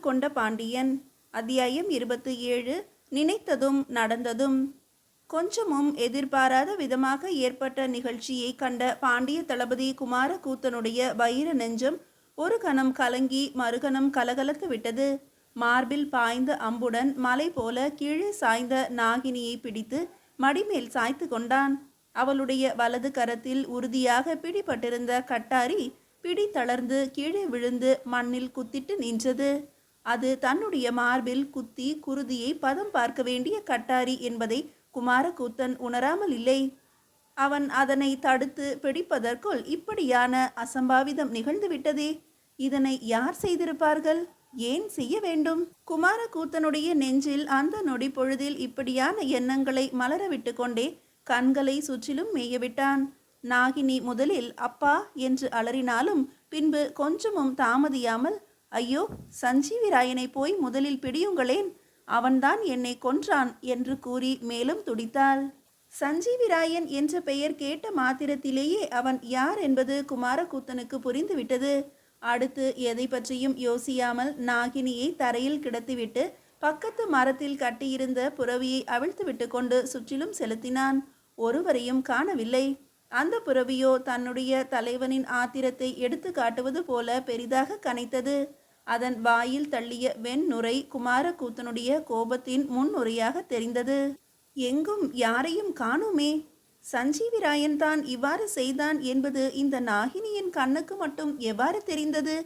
கொண்ட பாண்டியன். அத்தியாயம் இருபத்தி ஏழு. நினைத்ததும் நடந்ததும். கொஞ்சமும் எதிர்பாராத விதமாக ஏற்பட்ட நிகழ்ச்சியை கண்ட பாண்டிய தளபதி குமார கூத்தனுடைய வைர நெஞ்சம் ஒரு கணம் கலங்கி மறுகணம் கலகலத்து விட்டது. மார்பில் பாய்ந்த அம்புடன் மலை போல கீழே சாய்ந்த நாகினியை பிடித்து மடிமேல் சாய்த்து கொண்டான். அவளுடைய வலது கரத்தில் உறுதியாக பிடிபட்டிருந்த கட்டாரி பிடி தளர்ந்து கீழே விழுந்து மண்ணில் குத்திட்டு நின்றது. அது தன்னுடைய மார்பில் குத்தி குருதியை பதம் பார்க்க வேண்டிய கட்டாரி என்பதை குமாரகூத்தன் உணராமல் இல்லை. அவன் அதனை தடுத்து பிடிப்பதற்குள் இப்படியான அசம்பாவிதம் நிகழ்ந்துவிட்டதே. இதனை யார் செய்திருப்பார்கள்? ஏன் செய்ய வேண்டும்? குமாரகூத்தனுடைய நெஞ்சில் அந்த நொடி பொழுதில் இப்படியான எண்ணங்களை மலரவிட்டு கொண்டே கண்களை சுற்றிலும் மேயவிட்டான். நாகினி முதலில் அப்பா என்று அலறினாலும் பின்பு கொஞ்சமும் தாமதியாமல் ஐயோ சஞ்சீவிராயனை போய் முதலில் பிடியுங்களேன். அவன்தான் என்னை கொன்றான் என்று கூறி மேலும் துடித்தாள். சஞ்சீவிராயன் என்ற பெயர் கேட்ட மாத்திரத்திலேயே அவன் யார் என்பது குமாரகூத்தனுக்கு புரிந்துவிட்டது. அடுத்து எதை பற்றியும் யோசியாமல் நாகினியை தரையில் கிடத்திவிட்டு பக்கத்து மரத்தில் கட்டியிருந்த புறவியை அவிழ்த்துவிட்டு கொண்டு சுற்றிலும் செலுத்தினான். ஒருவரையும் காணவில்லை. அந்த புறவியோ தன்னுடைய தலைவனின் ஆத்திரத்தை எடுத்து காட்டுவது போல பெரிதாக கனைத்தது. அதன் வாயில் தள்ளிய வெண்நுரை குமாரக்கூத்தனுடைய கோபத்தின் முன்னுரையாக தெரிந்தது. எங்கும் யாரையும் காணுமே. சஞ்சீவிராயன் தான் இவ்வாறு செய்தான் என்பது இந்த நாகினியின் கண்ணுக்கு மட்டும் எவ்வாறு தெரிந்தது?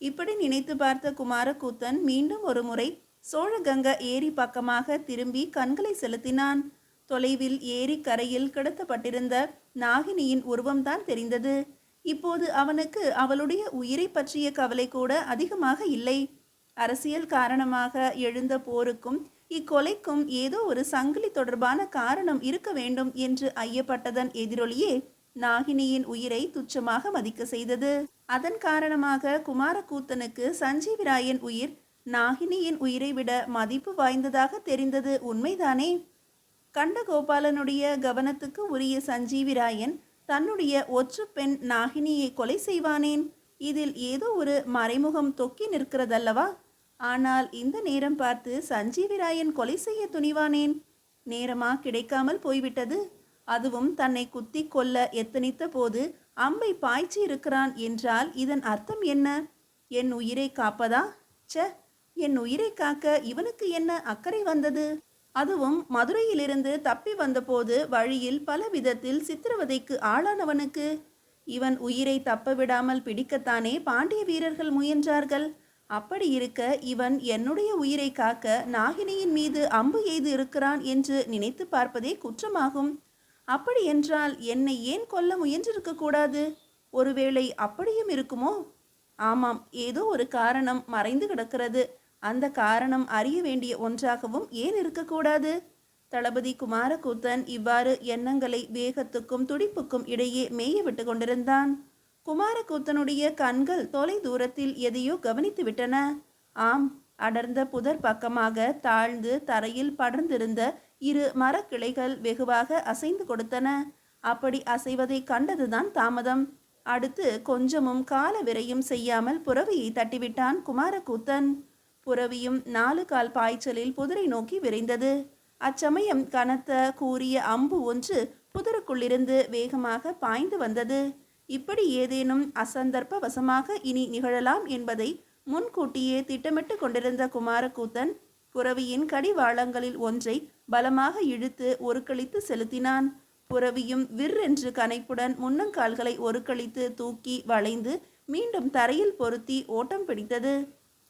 இப்படி நினைத்து பார்த்த குமாரக்கூத்தன் மீண்டும் ஒரு முறை சோழகங்க ஏரி பக்கமாக திரும்பி கண்களை செலுத்தினான். தொலைவில் ஏரி கரையில் கிடத்தப்பட்டிருந்த நாகினியின் உருவம்தான் தெரிந்தது. இப்போது அவனுக்கு அவளுடைய உயிரை பற்றிய கவலை கூட அதிகமாக இல்லை. அரசியல் காரணமாக எழுந்த போருக்கும் இக்கொலைக்கும் ஏதோ ஒரு சங்கிலி தொடர்பான காரணம் இருக்க வேண்டும் என்று ஐயப்பட்டதன் எதிரொலியே நாகினியின் உயிரை துச்சமாக மதிக்க செய்தது. அதன் காரணமாக குமாரக்கூத்தனுக்கு சஞ்சீவிராயன் உயிர் நாகினியின் உயிரை விட மதிப்பு வாய்ந்ததாக தெரிந்தது உண்மைதானே? கண்டகோபாலனுடைய கவனத்துக்கு உரிய சஞ்சீவிராயன் தன்னுடைய ஒற்று பெண் நாகினியை கொலை செய்வானேன்? இதில் ஏதோ ஒரு மறைமுகம் தொக்கி நிற்கிறதல்லவா? ஆனால் இந்த நேரம் பார்த்து சஞ்சீவிராயன் கொலை செய்ய துணிவானேன்? நேரமா கிடைக்காமல் போய்விட்டது. அதுவும் தன்னை குத்தி கொல்ல எத்தனித்த போது அம்பை பாய்ச்சி இருக்கிறான் என்றால் இதன் அர்த்தம் என்ன? என் உயிரை காப்பதா? ச என் உயிரை காக்க இவனுக்கு என்ன அக்கறை வந்தது? அதுவும் மதுரையிலிருந்து தப்பி வந்தபோது வழியில் பல விதத்தில் சித்திரவதைக்கு ஆளானவனுக்கு. இவன் உயிரை தப்ப விடாமல் பிடிக்கத்தானே பாண்டிய வீரர்கள் முயன்றார்கள். அப்படி இருக்க இவன் என்னுடைய உயிரை காக்க நாகினியின் மீது அம்பு எய்து இருக்கிறான் என்று நினைத்து பார்ப்பதே குற்றமாகும். அப்படி என்றால் என்னை ஏன் கொல்ல முயன்றிருக்க கூடாது? ஒருவேளை அப்படியும் இருக்குமோ? ஆமாம் ஏதோ ஒரு காரணம் மறைந்து கிடக்கிறது. அந்த காரணம் அறிய வேண்டிய ஒன்றாகவும் ஏன் இருக்கக்கூடாது? தளபதி குமாரகூத்தன் இவ்வாறு எண்ணங்களை வேகத்துக்கும் துடிப்புக்கும் இடையே மேய விட்டு கொண்டிருந்தான். குமாரகூத்தனுடைய கண்கள் தொலை தூரத்தில் எதையோ கவனித்து விட்டன. ஆம் அடர்ந்த புதர் பக்கமாக தாழ்ந்து தரையில் படர்ந்திருந்த இரு மரக்கிளைகள் வெகுவாக அசைந்து கொடுத்தன. அப்படி அசைவதை கண்டதுதான் தாமதம். அடுத்து கொஞ்சமும் கால விரையும் செய்யாமல் புறவியை தட்டிவிட்டான் குமாரகூத்தன். புறவியும் நாலு கால் பாய்ச்சலில் புதரை நோக்கி விரைந்தது. அச்சமயம் கனத்த கூறிய அம்பு ஒன்று புதருக்குள்ளிருந்து வேகமாக பாய்ந்து வந்தது. இப்படி ஏதேனும் அசந்தர்ப்ப வசமாக இனி நிகழலாம் என்பதை முன்கூட்டியே திட்டமிட்டு கொண்டிருந்த குமாரக்கூத்தன் புறவியின் கடிவாளங்களில் ஒன்றை பலமாக இழுத்து ஒருக்களித்து செலுத்தினான். புறவியும் விற்றென்று கனைப்புடன் முன்னங்கால்களை ஒருக்களித்து தூக்கி வளைந்து மீண்டும் தரையில் பொருத்தி ஓட்டம் பிடித்தது.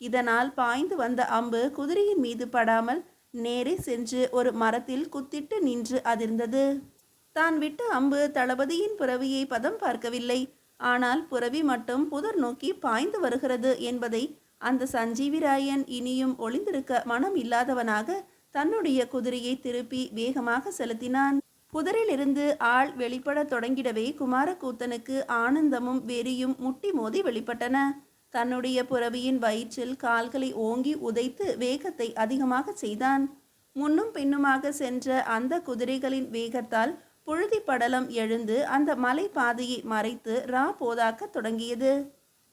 இதனால் பாய்ந்து வந்த அம்பு குதிரையின் மீது படாமல் நேரே சென்று ஒரு மரத்தில் குத்திட்டு நின்று அதிர்ந்தது. தான் விட்ட அம்பு தளபதியின் புறவியை பதம் பார்க்கவில்லை. ஆனால் புறவி மட்டும் புதர் நோக்கி பாய்ந்து வருகிறது என்பதை அந்த சஞ்சீவிராயன் இனியும் ஒளிந்திருக்க மனம் இல்லாதவனாக தன்னுடைய குதிரையை திருப்பி வேகமாக செலுத்தினான். புதரிலிருந்து ஆள் வெளிப்படத் தொடங்கிடவே குமாரக்கூத்தனுக்கு ஆனந்தமும் வெறியும் முட்டி மோதி வெளிப்பட்டன. தன்னுடைய புறவியின் வயிற்றில் கால்களை ஓங்கி உதைத்து வேகத்தை அதிகமாக செய்தான். முன்னும் பின்னுமாக சென்ற அந்த குதிரைகளின் வேகத்தால் புழுதி படலம் எழுந்து அந்த மலை பாதையை மறைத்து ரா போதாக்க தொடங்கியது.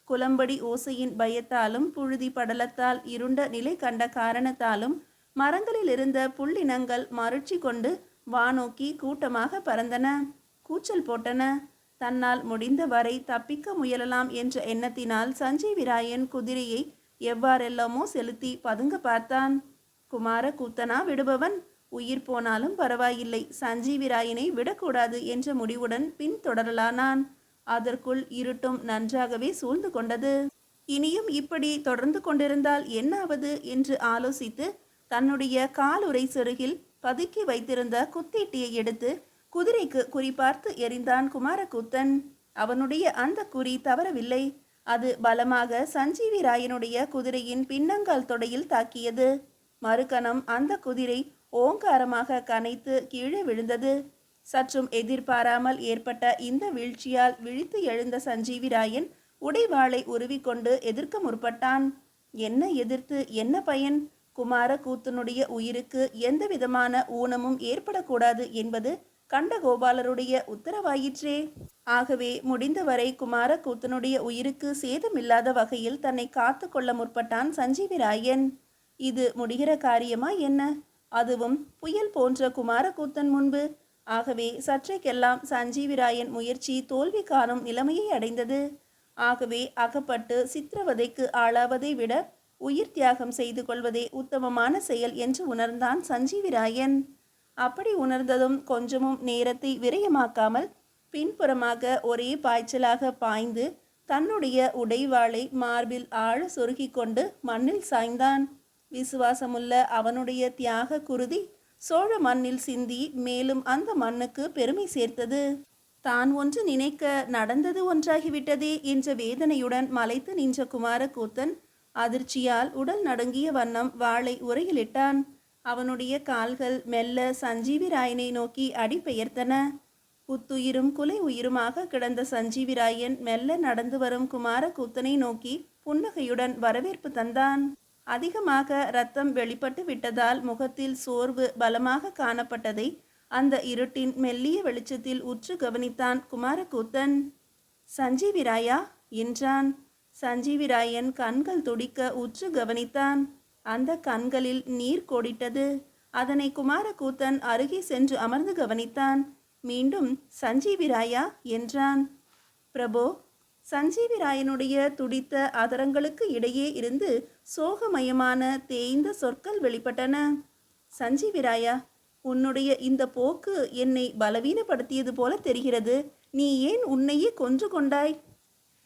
குளம்படி ஓசையின் பயத்தாலும் புழுதி படலத்தால் இருண்ட நிலை கண்ட காரணத்தாலும் மரங்களில் இருந்த புள்ளினங்கள் மறுச்சி கொண்டு வானோக்கி கூட்டமாக பறந்தன. கூச்சல் போட்டன. தன்னால் முடிந்த வரை தப்பிக்க முயலலாம் என்ற எண்ணத்தினால் சஞ்சீவிராயன் குதிரையை எவ்வாறெல்லாமோ செலுத்தி பதுங்க பார்த்தான். குமார கூத்தனா விடுபவன்? உயிர் போனாலும் பரவாயில்லை. சஞ்சீவிராயனை விடக்கூடாது என்ற முடிவுடன் பின்தொடரலானான் அதற்குள் இருட்டும் நன்றாகவே சூழ்ந்து கொண்டது. இனியும் இப்படி தொடர்ந்து கொண்டிருந்தால் என்னாவது? என்று ஆலோசித்து தன்னுடைய காலுரை செருகில் பதுக்கி வைத்திருந்த குத்தீட்டியை எடுத்து குதிரைக்கு குறிபார்த்து எறிந்தான் குமாரக்கூத்தன் அவனுடைய அந்த குறி தவறவில்லை. அது பலமாக சஞ்சீவி ராயனுடைய குதிரையின் பின்னங்கால் தொடையில் தாக்கியது. மறுகணம் அந்த குதிரை ஓங்காரமாக கனைத்து கீழே விழுந்தது. சற்றும் எதிர்பாராமல் ஏற்பட்ட இந்த வீழ்ச்சியால் விழித்து எழுந்த சஞ்சீவி ராயன் உடைவாளை உருவிக்கொண்டு எதிர்க்க முற்பட்டான். என்ன எதிர்த்து? என்ன பயன்? குமாரக்கூத்தனுடைய உயிருக்கு எந்தவிதமான ஊனமும் ஏற்படக்கூடாது என்பது கண்டகோபாலருடைய உத்தரவாயிற்றே. ஆகவே முடிந்தவரை குமாரக்கூத்தனுடைய உயிருக்கு சேதமில்லாத வகையில் தன்னை காத்து கொள்ள முற்பட்டான் சஞ்சீவிராயன். இது முடிகிற காரியமா என்ன? அதுவும் புயல் போன்ற குமாரக்கூத்தன் முன்பு. ஆகவே சற்றைக்கெல்லாம் சஞ்சீவிராயன் முயற்சி தோல்வி காணும் நிலைமையை அடைந்தது. ஆகவே அகப்பட்டு சித்திரவதைக்கு ஆளாவதை விட உயிர் தியாகம் செய்து கொள்வதே உத்தமமான செயல் என்று உணர்ந்தான் சஞ்சீவிராயன். அப்படி உணர்ந்ததும் கொஞ்சமும் நேரத்தை விரயமாக்காமல் பின்புறமாக ஒரே பாய்ச்சலாக பாய்ந்து தன்னுடைய உடைவாளை மார்பில் ஆழ சொருகிக் கொண்டு மண்ணில் சாய்ந்தான். விசுவாசமுள்ள அவனுடைய தியாக குருதி சோழ மண்ணில் சிந்தி மேலும் அந்த மண்ணுக்கு பெருமை சேர்த்தது. தான் ஒன்று நினைக்க நடந்தது ஒன்றாகிவிட்டதே என்ற வேதனையுடன் மலைத்து நின்ற குமாரகூத்தன் அதிர்ச்சியால் உடல் நடுங்கிய வண்ணம் வாளை உரையிலிட்டான் அவனுடைய கால்கள் மெல்ல சஞ்சீவி ராயனை நோக்கி அடிபெயர்த்தன. புத்துயிரும் குலை உயிருமாக கிடந்த சஞ்சீவிராயன் மெல்ல நடந்து வரும் குமாரக்கூத்தனை நோக்கி புன்னகையுடன் வரவேற்பு தந்தான். அதிகமாக ரத்தம் வெளிப்பட்டு விட்டதால் முகத்தில் சோர்வு பலமாக காணப்பட்டதை அந்த இருட்டின் மெல்லிய வெளிச்சத்தில் உற்று கவனித்தான் குமாரக்கூத்தன். சஞ்சீவிராயா என்றான். சஞ்சீவிராயன் கண்கள் துடிக்க உற்று கவனித்தான். அந்த கண்களில் நீர் கோடிட்டது. அதனை குமாரக்கூத்தன் அருகே சென்று அமர்ந்து கவனித்தான். மீண்டும் சஞ்சீவிராயா என்றான். பிரபோ சஞ்சீவிராயனுடைய துடித்த அதரங்களுக்கு இடையே இருந்து சோகமயமான தேய்ந்த சொற்கள் வெளிப்பட்டன. சஞ்சீவிராயா உன்னுடைய இந்த போக்கு என்னை பலவீனப்படுத்தியது போல தெரிகிறது. நீ ஏன் உன்னையே கொன்று கொண்டாய்?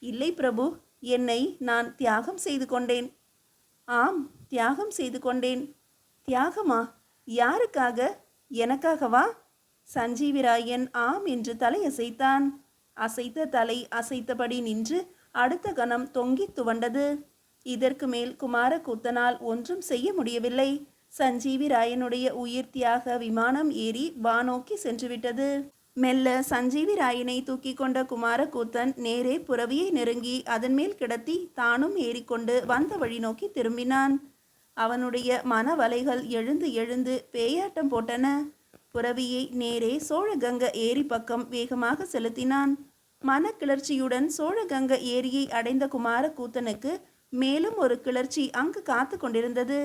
இல்லை பிரபு என்னை நான் தியாகம் செய்து கொண்டேன். ஆம் தியாகம் செய்து கொண்டேன். தியாகமா? யாருக்காக? எனக்காகவா? சஞ்சீவிராயன் ஆம் என்று தலையசைத்தான். அசைத்த தலை அசைத்தபடி நின்று அடுத்த கணம் தொங்கி துவண்டது. இதற்கு மேல் குமாரக்கூத்தனால் ஒன்றும் செய்ய முடியவில்லை. சஞ்சீவி ராயனுடைய உயிர் தியாக விமானம் ஏறி வானோக்கி சென்றுவிட்டது. மெல்ல சஞ்சீவி ராயனை தூக்கி கொண்ட குமாரக்கூத்தன் நேரே புறவியை நெருங்கி அதன் மேல் கிடத்தி தானும் ஏறிக்கொண்டு வந்த வழி நோக்கி திரும்பினான். அவனுடைய மனவலைகள் எழுந்து எழுந்து பேயாட்டம் போட்டன. புறவியை நேரே சோழகங்க ஏரி பக்கம் வேகமாக செலுத்தினான். மன கிளர்ச்சியுடன் சோழகங்க ஏரியை அடைந்த குமார கூத்தனுக்கு மேலும் ஒரு கிளர்ச்சி அங்கு காத்து கொண்டிருந்தது.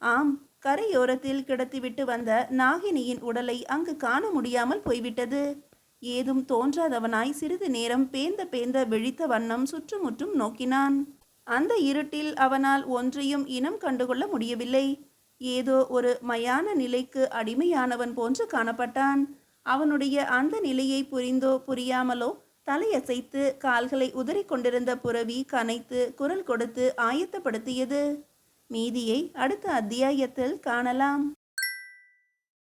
ஆம் கரையோரத்தில் கிடத்திவிட்டு வந்த நாகினியின் உடலை அங்கு காண முடியாமல் போய்விட்டது. ஏதும் தோன்றாதவனாய் சிறிது நேரம் பேந்த பேந்த விழித்த வண்ணம் சுற்றுமுற்றும் நோக்கினான். அந்த இருட்டில் அவனால் ஒன்றையும் இனம் கண்டுகொள்ள முடியவில்லை. ஏதோ ஒரு மயான நிலைக்கு அடிமையானவன் போன்று காணப்பட்டான். அவனுடைய அந்த நிலையை புரிந்தோ புரியாமலோ தலையசைத்து கால்களை உதறிக் கொண்டிருந்த புறவி கனைத்து குரல் கொடுத்து ஆயத்தப்படுத்தியது. மீதியை அடுத்த அத்தியாயத்தில் காணலாம்.